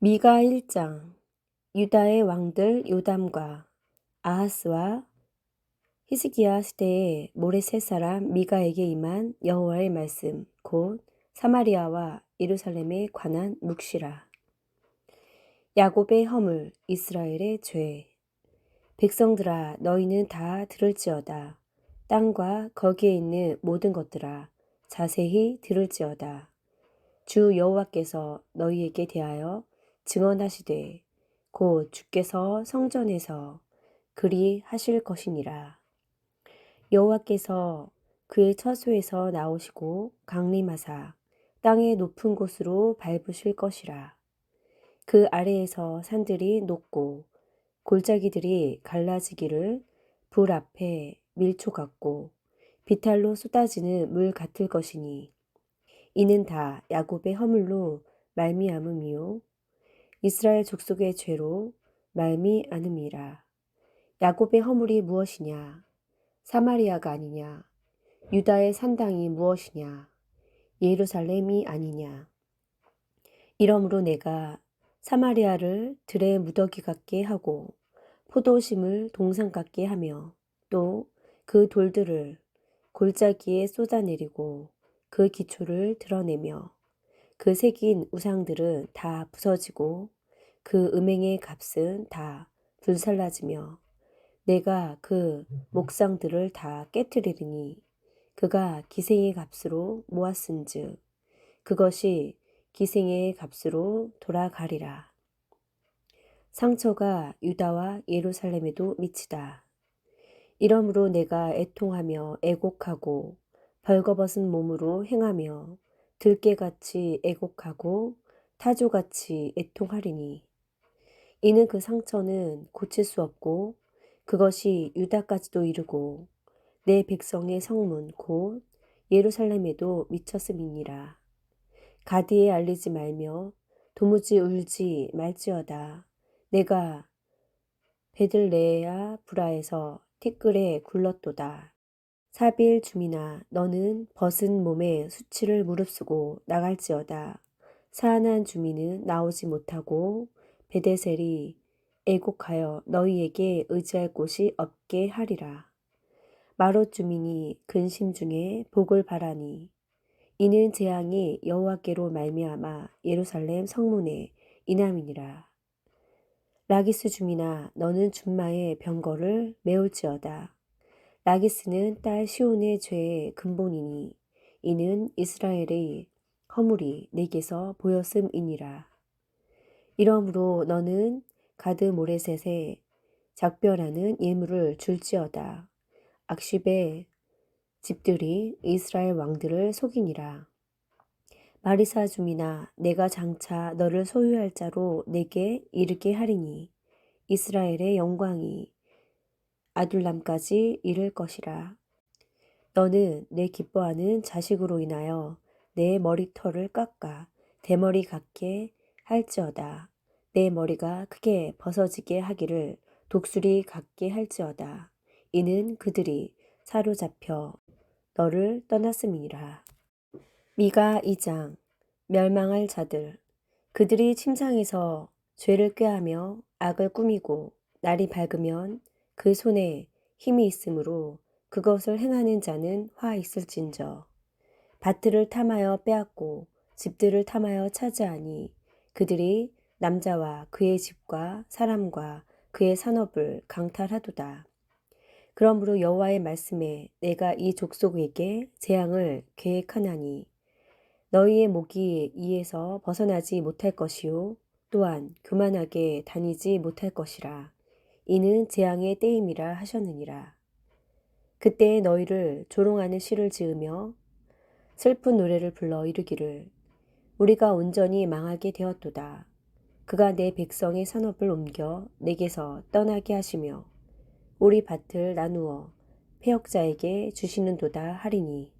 미가 1장 유다의 왕들 요담과 아하스와 히스기야 시대에 모레셋 사람 미가에게 임한 여호와의 말씀 곧 사마리아와 예루살렘에 관한 묵시라. 야곱의 허물 이스라엘의 죄 백성들아 너희는 다 들을지어다. 땅과 거기에 있는 모든 것들아 자세히 들을지어다. 주 여호와께서 너희에게 대하여 증언하시되 곧 주께서 성전에서 그리 하실 것이니라. 여호와께서 그의 처소에서 나오시고 강림하사 땅의 높은 곳으로 밟으실 것이라. 그 아래에서 산들이 녹고 골짜기들이 갈라지기를 불 앞에 밀초 같고 비탈로 쏟아지는 물 같을 것이니 이는 다 야곱의 허물로 말미암음이요 이스라엘 족속의 죄로 말미암음이라. 야곱의 허물이 무엇이냐? 사마리아가 아니냐? 유다의 산당이 무엇이냐? 예루살렘이 아니냐? 이러므로 내가 사마리아를 들의 무더기 같게 하고 포도심을 동상 같게 하며 또 그 돌들을 골짜기에 쏟아내리고 그 기초를 드러내며 그 새긴 우상들은 다 부서지고 그 음행의 값은 다 불살라지며 내가 그 목상들을 다 깨뜨리리니 그가 기생의 값으로 모았은즉 그것이 기생의 값으로 돌아가리라. 상처가 유다와 예루살렘에도 미치다. 이러므로 내가 애통하며 애곡하고 벌거벗은 몸으로 행하며 들깨같이 애곡하고 타조같이 애통하리니 이는 그 상처는 고칠 수 없고 그것이 유다까지도 이르고 내 백성의 성문 곧 예루살렘에도 미쳤음이니라. 가디에 알리지 말며 도무지 울지 말지어다. 내가 베들레아 브라에서 티끌에 굴렀도다. 사빌 주민아 너는 벗은 몸에 수치를 무릅쓰고 나갈지어다. 사안한 주민은 나오지 못하고 베데셀이 애곡하여 너희에게 의지할 곳이 없게 하리라. 마롯 주민이 근심 중에 복을 바라니 이는 재앙이 여호와께로 말미암아 예루살렘 성문에 이남이니라. 라기스 주민아 너는 준마의 병거를 메울지어다. 라기스는 딸 시온의 죄의 근본이니 이는 이스라엘의 허물이 내게서 보였음이니라. 이러므로 너는 가드 모레셋에 작별하는 예물을 줄지어다. 악십의 집들이 이스라엘 왕들을 속이니라. 마리사 주민아 내가 장차 너를 소유할 자로 내게 이르게 하리니 이스라엘의 영광이 아둘람까지 이를 것이라. 너는 내 기뻐하는 자식으로 인하여 내 머리털을 깎아 대머리 같게 할지어다. 내 머리가 크게 벗어지게 하기를 독수리 같게 할지어다. 이는 그들이 사로잡혀 너를 떠났음이니라. 미가 2장 멸망할 자들 그들이 침상에서 죄를 꾀하며 악을 꾸미고 날이 밝으면 그 손에 힘이 있으므로 그것을 행하는 자는 화 있을진저 밭들을 탐하여 빼앗고 집들을 탐하여 차지하니 그들이 남자와 그의 집과 사람과 그의 산업을 강탈하도다. 그러므로 여호와의 말씀에 내가 이 족속에게 재앙을 계획하나니 너희의 목이 이에서 벗어나지 못할 것이요 또한 교만하게 다니지 못할 것이라 이는 재앙의 때임이라 하셨느니라 그때 너희를 조롱하는 시를 지으며 슬픈 노래를 불러 이르기를 우리가 온전히 망하게 되었도다 그가 내 백성의 산업을 옮겨 내게서 떠나게 하시며 우리 밭을 나누어 폐역자에게 주시는도다 하리니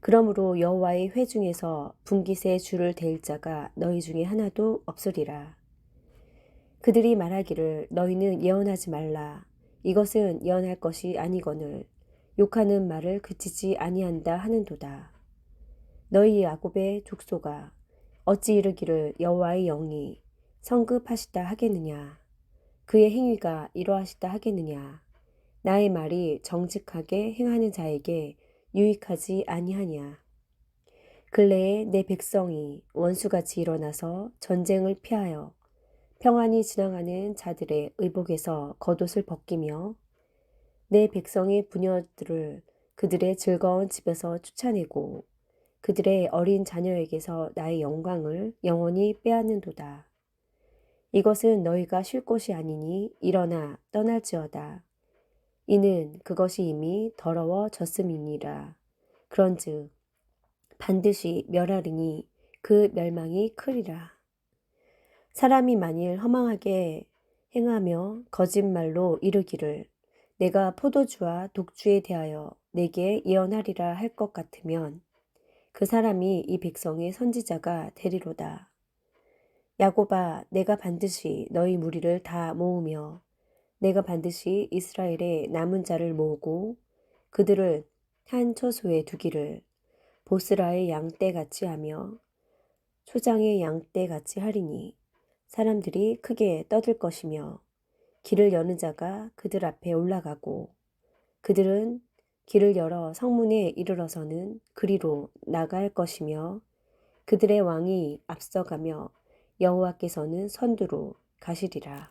그러므로 여호와의 회 중에서 분깃의 줄을 댈 자가 너희 중에 하나도 없으리라. 그들이 말하기를 너희는 예언하지 말라. 이것은 예언할 것이 아니거늘 욕하는 말을 그치지 아니한다 하는도다. 너희 야곱의 족소가 어찌 이르기를 여호와의 영이 성급하시다 하겠느냐? 그의 행위가 이러하시다 하겠느냐? 나의 말이 정직하게 행하는 자에게 유익하지 아니하냐? 근래에 내 백성이 원수같이 일어나서 전쟁을 피하여 평안히 지나가는 자들의 의복에서 겉옷을 벗기며 내 백성의 부녀들을 그들의 즐거운 집에서 쫓아내고 그들의 어린 자녀에게서 나의 영광을 영원히 빼앗는도다. 이것은 너희가 쉴 곳이 아니니 일어나 떠날지어다. 이는 그것이 이미 더러워졌음이니라. 그런즉 반드시 멸하리니 그 멸망이 크리라. 사람이 만일 허망하게 행하며 거짓말로 이르기를 내가 포도주와 독주에 대하여 내게 예언하리라 할 것 같으면 그 사람이 이 백성의 선지자가 되리로다. 야곱아, 내가 반드시 너희 무리를 다 모으며 내가 반드시 이스라엘의 남은 자를 모으고 그들을 한 처소에 두기를 보스라의 양떼 같이 하며 초장의 양떼 같이 하리니 사람들이 크게 떠들 것이며 길을 여는 자가 그들 앞에 올라가고 그들은 길을 열어 성문에 이르러서는 그리로 나갈 것이며 그들의 왕이 앞서가며 여호와께서는 선두로 가시리라.